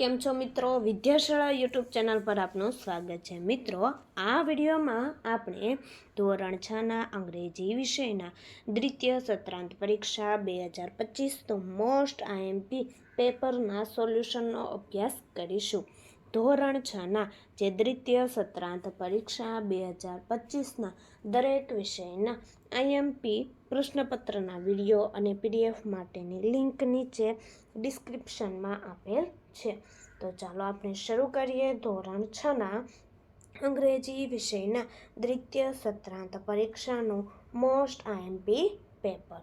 કેમ છો મિત્રો? વિદ્યાશાળા યુટ્યુબ ચેનલ પર આપનું સ્વાગત છે. મિત્રો, આ વિડીયોમાં આપણે ધોરણ છના અંગ્રેજી વિષયના દ્વિતીય સત્રાંત પરીક્ષા બે હજાર પચીસનો મોસ્ટ આઈએમપી પેપરના સોલ્યુશનનો અભ્યાસ કરીશું. ધોરણ છના જે દ્વિતીય સત્રાંત પરીક્ષા બે હજાર પચીસના દરેક વિષયના આઈએમપી પ્રશ્નપત્રના વીડિયો અને પીડીએફ માટેની લિંક નીચે ડિસ્ક્રિપ્શનમાં આપેલ છે. તો ચાલો આપણે શરૂ કરીએ ધોરણ છના અંગ્રેજી વિષયના દ્વિતીય સત્રાંત પરીક્ષાનું મોસ્ટ આઈએમપી પેપર.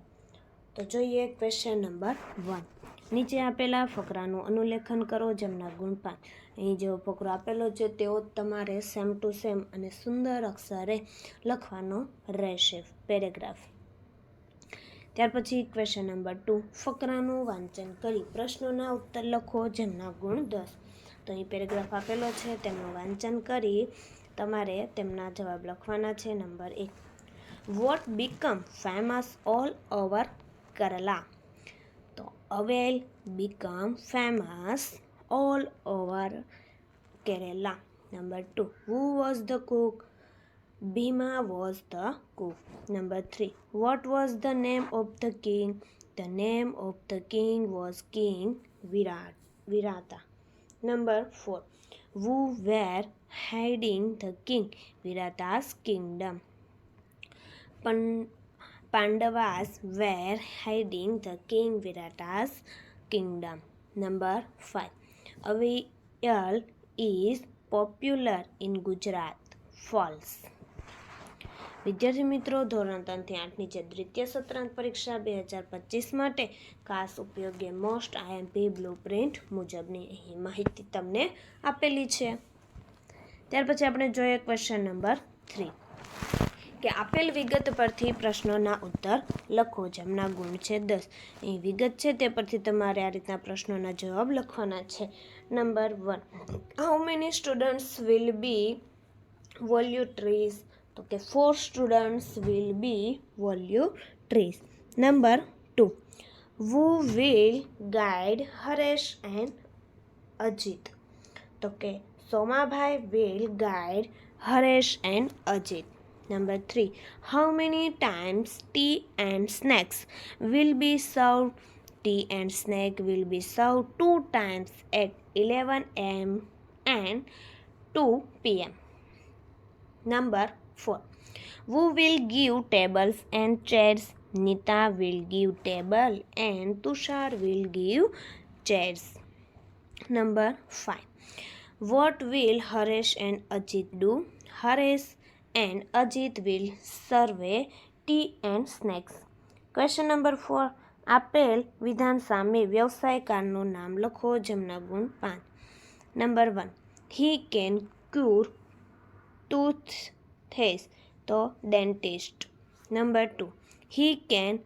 તો જોઈએ ક્વેશ્ચન નંબર વન. નીચે આપેલા ફકરાનું અનુલેખન કરો જેમના ગુણ પાંચ અહીં જેવો ફકરો આપેલો છે, તેઓ તમારે સેમ ટુ સેમ અને સુંદર અક્ષરે લખવાનો રહેશે. પેરેગ્રાફ. ત્યાર પછી ક્વેશ્ચન નંબર ટુ ફકરાનું વાંચન કરી પ્રશ્નોના ઉત્તર લખો, જેમના ગુણ દસ. તો અહીં પેરેગ્રાફ આપેલો છે, તેમનું વાંચન કરી તમારે તેમના જવાબ લખવાના છે. નંબર એક. What became famous all over Kerala તો avail became famous all over Kerala number two who was the cook Bhima was the cook. Number three. What was the name of the king? The name of the king was King Virat. Virata. Number four. Who were hiding the king? Virata's kingdom. Pan- Pandavas were hiding the king Virata's kingdom. Number five. Avial is popular in Gujarat. False. વિદ્યાર્થી મિત્રો, ધોરણ ત્રણથી આઠની જે દ્વિતીય સત્રાંત પરીક્ષા બે હજાર પચીસ માટે ખાસ ઉપયોગી મોસ્ટ આઈએમપી બ્લુ પ્રિન્ટ મુજબની અહીં માહિતી તમને આપેલી છે. ત્યાર પછી આપણે જોઈએ ક્વેશ્ચન નંબર થ્રી કે આપેલ વિગત પરથી પ્રશ્નોના ઉત્તર લખો, જેમના ગુણ છે દસ. અહીં વિગત છે તે પરથી તમારે આ રીતના પ્રશ્નોના જવાબ લખવાના છે. Number one how many students will be volunteers Okay, four students will be voluntaries. Number two, who will guide Harish and Ajit? Okay, Somabhai will guide Harish and Ajit. Number three, how many times tea and snacks will be served? Tea and snack will be served two times at 11 am and 2 pm. Number 4. Who will give tables and chairs? Nita will give table and Tushar will give chairs. Number 5. What will Harish and Ajit do? Harish and Ajit will serve tea and snacks. Question number 4. આપેલ વિધાન સામે વ્યવસાયકારનું નામ લખો જેમના ગુણ પાંચ number one he can cure toothpaste તો dentist number 2 he can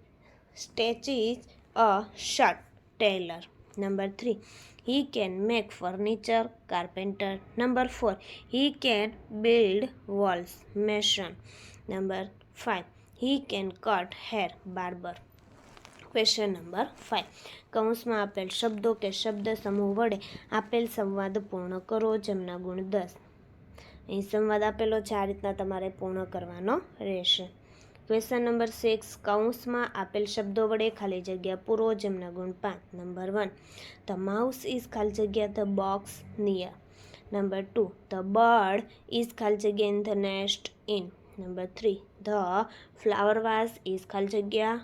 stitches a shirt tailor number 3 he can make furniture carpenter number 4 he can build walls mason number 5 he can cut hair barber question number five કૌંસમાં આપેલ શબ્દો કે શબ્દ સમૂહ વડે આપેલ સંવાદ પૂર્ણ કરો જેમના ગુણ દસ અહીં સંવાદ આપેલો છે, આ રીતના તમારે પૂર્ણ કરવાનો રહેશે. ક્વેશ્ચન નંબર સિક્સ કૌંસમાં આપેલ શબ્દો વડે ખાલી જગ્યા પૂરો, જેમના ગુણ પાંચ. Number one the mouse is ખાલી જગ્યા the box near number two the bird is ખાલી જગ્યા in the nest in number three the flower vase is ખાલી જગ્યા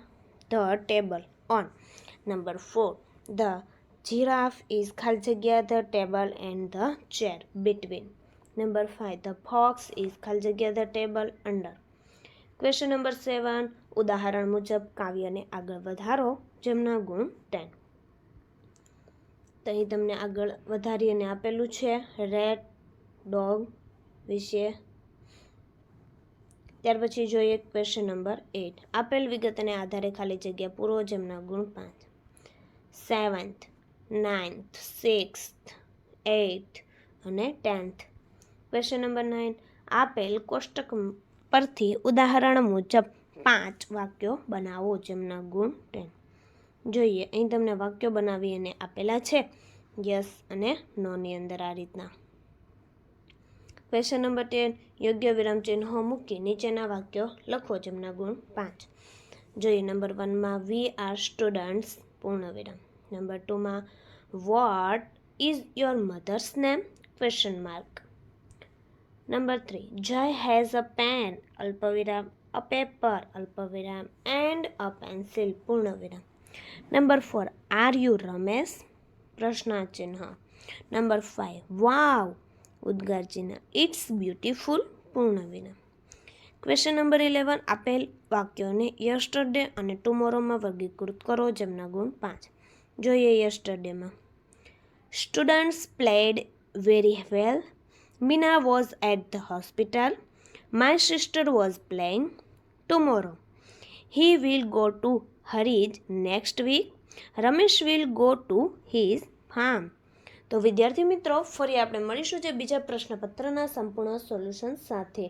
the table on number four the giraffe is ખાલી જગ્યા the table and the chair between number five the fox is ખાલી જગ્યા the table under question number seven ઉદાહરણ મુજબ કાવ્યને આગળ વધારો, જેમના ગુણ ટેન તો અહીં તમને આગળ વધારી અને આપેલું છે રેડ ડોગ વિશે. ત્યાર પછી જોઈએ ક્વેશ્ચન નંબર એટ આપેલ વિગતને આધારે ખાલી જગ્યા પૂરો, જેમના ગુણ પાંચ. સેવન્થ નાઇન્થ સિક્સ્થ એઇથ અને ટેન્થ ક્વેશ્ચન નંબર નાઇન આપેલ કોષ્ટક પરથી ઉદાહરણ મુજબ પાંચ વાક્યો બનાવો જેમના ગુણ ટેન જોઈએ, અહીં તમને વાક્યો બનાવી અને આપેલા છે. યસ અને નોની અંદર આ રીતના. ક્વેશ્ચન નંબર ટેન યોગ્ય વિરામચિહ્નો મૂકી નીચેના વાક્યો લખો જેમના ગુણ પાંચ. જોઈએ નંબર વનમાં વી આર સ્ટુડન્ટ્સ પૂર્ણ વિરામ. Number ટુમાં what is your mother's name question mark number three Jay has a pen અલ્પવિરામ અ પેપર અલ્પવિરામ એન્ડ અ પેન્સિલ પૂર્ણ વિરામ number four are you Ramesh પ્રશ્નાચિહ્ન number five wow ઉદ્ગાર ચિહ્ન it's beautiful પૂર્ણ વિરામ ક્વેશ્ચન નંબર ઇલેવન આપેલ વાક્યોને યસ્ટરડે અને ટુમોરોમાં વર્ગીકૃત કરો જેમના ગુણ પાંચ જોઈએ યસ્ટરડેમાં students played very well Meena was at the hospital my sister was playing tomorrow. He will go to Harij next week Ramesh will go to his farm. તો વિદ્યાર્થી મિત્રો, ફરી આપણે મળીશું જે બીજા પ્રશ્નપત્રના સંપૂર્ણ સોલ્યુશન સાથે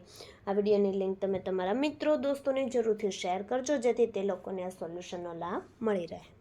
આ વિડીયોની લિંક તમે તમારા મિત્રો, દોસ્તોને જરૂરથી શેર કરજો, જેથી તે લોકોને આ સોલ્યુશનનો લાભ મળી રહે